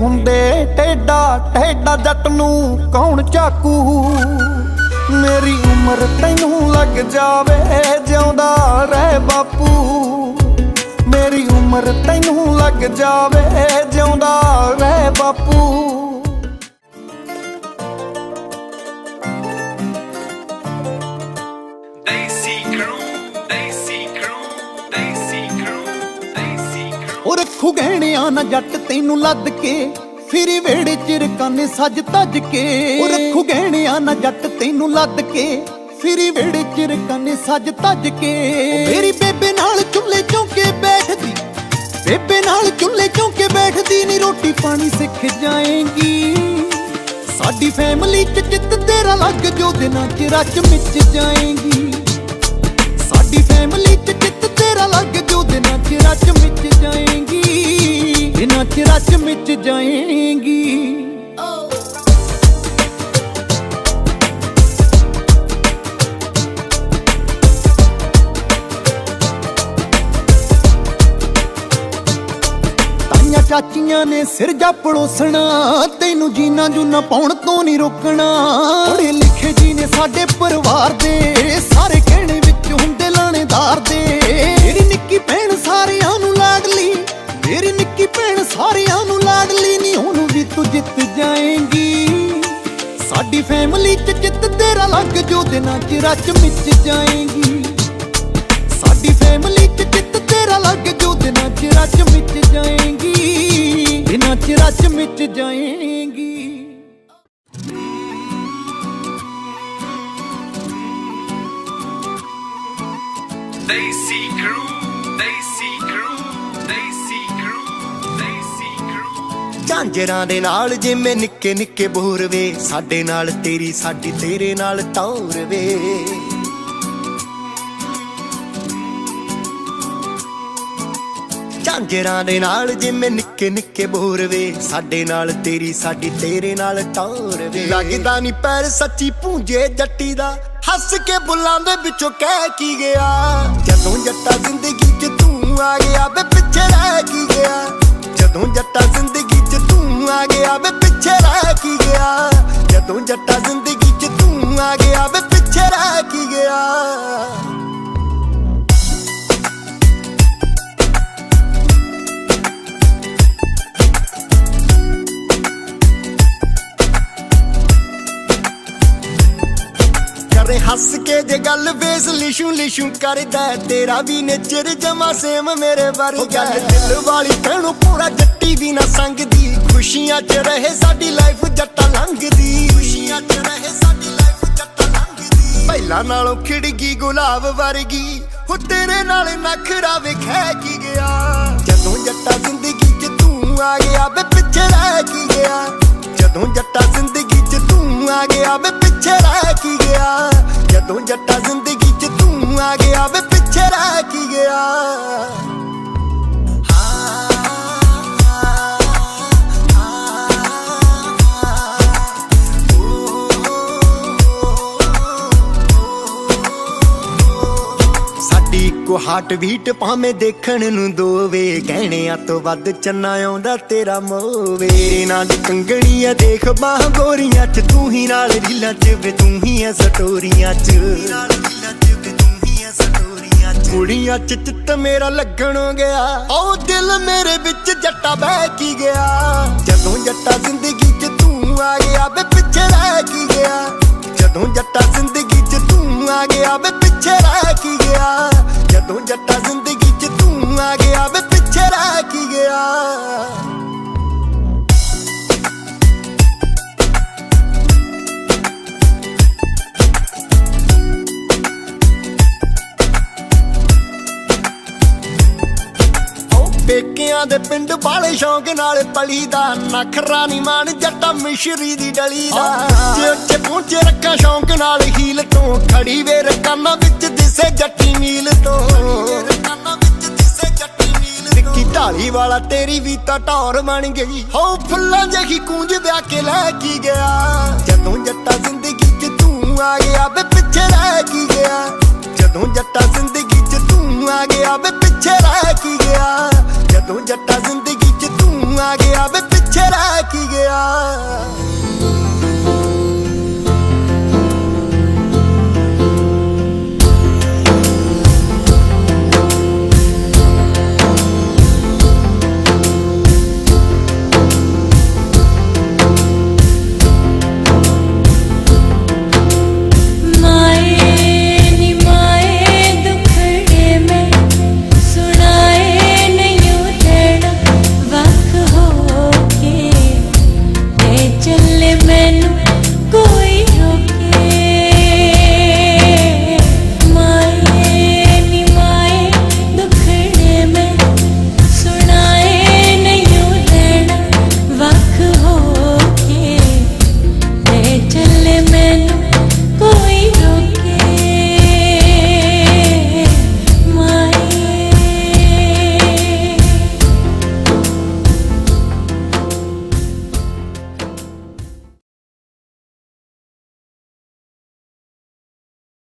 ਹੁੰਦੇ ਟੇਡਾ ਟੇਡਾ ਜੱਟ ਨੂੰ ਕੌਣ ਚਾਕੂ? ਮੇਰੀ ਉਮਰ ਤੈਨੂੰ ਲੱਗ ਜਾਵੇ ਜਿਉਂਦਾ ਰਹਿ ਬਾਪੂ। ਮੇਰੀ ਉਮਰ ਤੈਨੂੰ ਲੱਗ ਜਾਵੇ ਜਿਉਂਦਾ ਰਹਿ ਬਾਪੂ। They see crew, crew. ਉਹ ਗਹਿਣਿਆਂ ਨਾ ਜੱਟ ਤੈਨੂੰ ਲੱਦ ਕੇ, ਫਿਰੀ ਵੇੜੇ ਚ ਰਕਾਨੇ ਸੱਜ ਤੱਜ ਕੇ। ਉਹ ਰੱਖੂ ਗਹਿਣਿਆਂ ਨਾ ਜੱਟ ਤੈਨੂੰ ਲੱਦ ਕੇ, ਫਿਰੀ ਵੇੜੇ ਚ ਰਕਾਨੇ ਸੱਜ ਤੱਜ ਕੇ। ਮੇਰੀ ਬੇਬੇ ਨਾਲ ਚੁੱਲ੍ਹੇ ਚੌਂਕੇ ਬੈਠਦੀ, ਬੇਬੇ ਨਾਲ ਚੁੱਲ੍ਹੇ ਚੌਂਕੇ ਬੈਠਦੀ, ਨੀ ਰੋਟੀ ਪਾਣੀ ਸਿੱਖ ਜਾਏਗੀ। ਸਾਡੀ ਫੈਮਿਲੀ ਚ ਜਿੱਤ ਤੇਰਾ ਲੱਗ ਜੋ ਦਿਨਾਂ ਚ ਰੱਜ ਮਿਚ ਜਾਏਗੀ। ਸਾਡੀ ਫੈਮਿਲੀ ਚ ਜਿੱਤ ਤੇਰਾ ਲੱਗ ਜੋ ਦਿਨਾਂ ਚ ਰੱਜ ਮਿੱਚ ਜਾਏਗੀ। ਦਿਨਾਂ ਚ ਰੱਜ ਮਿਚ ਜਾਏਂਗੀ। ਤਾਈਆਂ ਚਾਚੀਆਂ ਨੇ ਸਿਰ ਜਾ ਪੜੋਸਣਾ, ਤੈਨੂੰ ਜੀਨਾ ਜੂਨਾ ਪਾਉਣ ਤੋਂ ਨਹੀਂ ਰੋਕਣਾ। ਪੜ੍ਹੇ ਲਿਖੇ ਜੀ ਨੇ ਸਾਡੇ ਪਰਿਵਾਰ ਦੇ, ਸਾਰੇ ਕਹਿਣੇ ਵਿੱਚ ਹੁੰਦੇ ਲਾਣੇਦਾਰ ਦੇ। ਮੇਰੀ ਨਿੱਕੀ ਭੈਣ ਸਾਰਿਆਂ ਫੈਮਿਲੀ ਚ ਜਿੱਤ ਤੇਰਾ ਲੱਗ ਜੋ ਦਿਨਾਂ ਚ ਰੱਜ ਮਿਚ ਜਾਏਂਗੀ। ਸਾਡੀ ਫੈਮਿਲੀ ਚ ਜਿੱਤ ਤੇਰਾ ਲੱਗ ਜੋ ਦਿਨਾਂ ਚ ਰੱਜ ਮਿਚ ਜਾਏਂਗੀ। ਦਿਨਾਂ ਚ ਰੱਜ ਮਿਚ ਜਾਏਂਗੀ। They see crew, they see crew, they see ਝਾਂਜਰਾਂ ਦੇ ਨਾਲ ਜਿਵੇਂ ਨਿੱਕੇ ਨਿੱਕੇ ਬੋਰ ਵੇ। ਸਾਡੇ ਨਾਲ ਤੇਰੀ, ਸਾਡੀ ਤੇਰੇ ਨਾਲ ਟੌਰ ਵੇ। ਝਾਂਜਰਾਂ ਦੇ ਨਾਲ ਜਿਵੇਂ ਨਿੱਕੇ ਨਿੱਕੇ ਬੋਰ ਵੇ। ਸਾਡੇ ਨਾਲ ਤੇਰੀ, ਸਾਡੀ ਤੇਰੇ ਨਾਲ ਟੌਰ ਵੇ। ਲੱਗਦਾ ਨਹੀਂ ਪੈਰ ਸੱਚੀ ਪੂੰਜੇ ਜੱਟੀ ਦਾ। ਹੱਸ ਕੇ ਬੁੱਲਾਂ ਦੇ ਵਿੱਚੋਂ ਕਹਿ ਕੀ ਗਿਆ? ਜਦੋਂ ਜੱਟਾ ਜ਼ਿੰਦਗੀ 'ਚ ਤੂੰ ਆ ਗਿਆ ਵੇ, ਪਿੱਛੇ ਰਹਿ ਕੀ ਗਿਆ? ਜਦੋਂ ਜੱਟਾ ਜ਼ਿੰਦਗੀ ਹੱਸ ਕੇ ਜੇ ਗੱਲ ਵੇਸ ਲਿਸ਼ੂ ਲਿਸ਼ੂ ਕਰਦਾ ਤੇਰਾ ਵੀ ਨੇਚਰ ਜਮਾ ਸੇਮ ਮੇਰੇ ਵਰਗਾ ਗੱਲ ਦਿਲ ਵਾਲੀ ਕਹਿਣੋ ਪੂਰਾ ਜੱਟੀ ਵੀ ਨਾ ਸੰਗਦੀ। ਖੁਸ਼ੀਆਂ 'ਚ ਰਹੇ ਸਾਡੀ ਲਾਈਫ ਜੱਟਾ ਲੰਘਦੀ। ਖੁਸ਼ੀਆਂ 'ਚ ਰਹੇ ਸਾਡੀ ਲਾਈਫ ਜੱਟਾ ਲੰਘਦੀ। ਪਹਿਲਾਂ ਨਾਲੋਂ ਖਿੜਗੀ ਗੁਲਾਬ ਵਰਗੀ। ਹੋ ਤੇਰੇ ਨਾਲ ਨਖਰਾ ਵੇਖੈ ਕੀ ਗਿਆ? ਜਦੋਂ ਜੱਟਾ ਜ਼ਿੰਦਗੀ 'ਚ ਤੂੰ ਆ ਗਿਆ ਵੇ ਪਿੱਛੇ ਰਹਿ ਕੀ ਗਿਆ? ਜਦੋਂ ਜੱਟਾ ਜ਼ਿੰਦਗੀ 'ਚ ਤੂੰ ਆ ਗਿਆ ਵੇ ਪਿੱਛੇ ਰਹਿ ਕੀ ਗਿਆ? ਜਦੋਂ ਜੱਟਾ ਸਾਡੀ ਹਾਰਟ ਬੀਟ ਭਾਵੇਂ ਦੇਖਣ ਨੂੰ ਦੋਵੇ ਕਹਿਣਿਆਂ ਤੋਂ ਵੱਧ ਚੰਨਾ ਆਉਂਦਾ ਤੇਰਾ ਮੋਵੇ। ਨਾਲ ਕੰਗਣੀ ਆ ਦੇਖ ਬਾਹ ਗੋਰੀਆਂ ਚ, ਤੂੰ ਹੀ ਨਾਲ ਰੀਲਾਂ ਚ ਵੇ, ਤੂੰ ਹੀ ਐ ਸਟੋਰੀਆਂ ਚ। ਕੁੜੀਆਂ ਚ ਚਿੱਤ ਮੇਰਾ ਲੱਗਣ ਗਿਆ, ਉਹ ਦਿਲ ਮੇਰੇ ਵਿੱਚ ਜੱਟਾ ਬਹਿ ਕੀ ਗਿਆ। ਜਦੋਂ ਜੱਟਾ ਜ਼ਿੰਦਗੀ ਚ ਤੂੰ ਆ ਗਿਆ, ਵੇ ਪਿੱਛੇ ਰਹਿ ਕੀ ਗਿਆ। ਜਦੋਂ ਜੱਟਾ ਜ਼ਿੰਦਗੀ ਚ ਤੂੰ ਆ ਗਿਆ, ਵੇ ਕੁੜੀਆਂ ਦੇ ਪਿੰਡ ਵਾਲੇ ਸ਼ੌਂਕ ਨਾਲ ਪਲੀ ਦਾ ਨਖਰਾ ਨਹੀਂ ਮਾਨ ਜੱਟਾ ਮਿਸ਼ਰੀ ਦੀ ਡਲੀ ਦਾ। ਜੇ ਉੱਚੇ ਪਹੁੰਚੇ ਰੱਖਾਂ ਸ਼ੌਂਕ ਨਾਲ, ਹੀਲ ਤੋਂ ਖੜੀ ਵੇ ਰਕਾਨਾ ਵਿੱਚ ਦਿਸੇ ਜੱਟੀ ਨੀਲ ਤੋਂ। ਢਾਲੀ ਵਾਲਾ ਤੇਰੀ ਵੀ ਤਾਂ ਟੌਰ ਬਣ ਗਈ। ਹੋ ਫੁੱਲਾਂ ਜਹੀ ਕੂੰਜ ਵਿਆ ਕੇ ਲੈ ਕੀ ਗਿਆ। ਜਦੋਂ ਜੱਟਾ ਜ਼ਿੰਦਗੀ 'ਚ ਤੂੰ ਆ ਗਿਆ ਬੇ ਪਿੱਛੇ ਰਹਿ ਕੀ ਗਿਆ। ਜਦੋਂ ਜੱਟਾ